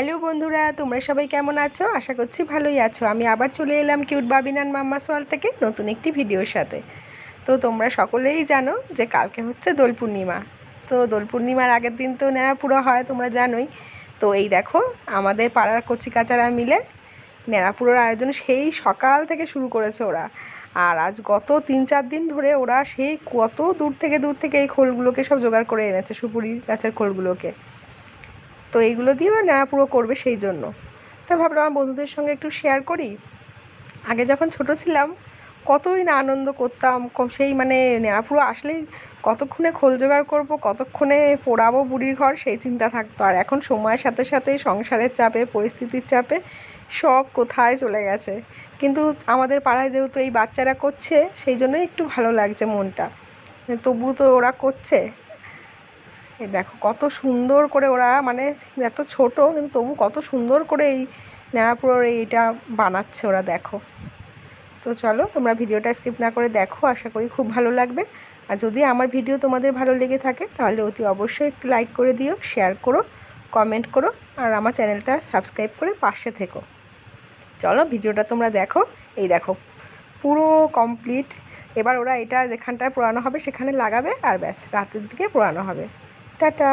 Hello বন্ধুরা, তোমরা সবাই কেমন আছো? আশা করছি ভালোই আছো। আমি আবার চলে এলাম কিউট বাবিনান মাম্মা সোয়াল থেকে নতুন একটি ভিডিওর সাথে। তো তোমরা সকলেই জানো যে কালকে হচ্ছে দোল পূর্ণিমা। তো দোল পূর্ণিমার আগের দিন তো নেড়াপুরো হয়, তোমরা জানোই। তো এই দেখো, আমাদের পাড়ার কচি কাচারা মিলে নেড়াপুরোর আয়োজন সেই সকাল থেকে শুরু করেছে ওরা। আর আজ গত তিন চার দিন ধরে ওরা সেই কত দূর থেকে দূর থেকে এই খোলগুলোকে সব জোগাড় করে এনেছে, সুপুরি গাছের খোলগুলোকে। তো এইগুলো দিয়ে নেড়া পুরো করবে সেই জন্য। তো ভাবলাম আমার বন্ধুদের সঙ্গে একটু শেয়ার করি। আগে যখন ছোট ছিলাম, কতই না আনন্দ করতাম সেই মানে নেড়াপুরো আসলেই কতক্ষণে খোল জোগাড় করব, কতক্ষণে পোড়াবো বুড়ির ঘর, সেই চিন্তা থাকতো। আর এখন সময়ের সাথে সাথে সংসারের চাপে, পরিস্থিতির চাপে সব কোথায় চলে গেছে। কিন্তু আমাদের পাড়ায় যেহেতু এই বাচ্চারা করছে, সেই জন্যই একটু ভালো লাগছে মনটা। তবু তো ওরা করছে। এই দেখো, কত সুন্দর করে ওরা মানে এত ছোট, কিন্তু তবু কত সুন্দর করে এই নেড়াপুরোর এইটা বানাচ্ছে ওরা, দেখো। তো চলো, তোমরা ভিডিওটা স্কিপ না করে দেখো, আশা করি খুব ভালো লাগবে। আর যদি আমার ভিডিও তোমাদের ভালো লেগে থাকে, তাহলে অতি অবশ্যই একটু লাইক করে দিও শেয়ার করো কমেন্ট করো, আর আমার চ্যানেলটা সাবস্ক্রাইব করে পাশে থেকো। চলো, ভিডিওটা তোমরা দেখো। এই দেখো, পুরো কমপ্লিট এবার ওরা এটা যেখানটায় পোড়ানো হবে, সেখানে লাগাবে, আর ব্যাস, রাতের দিকে পোড়ানো হবে। টাটা।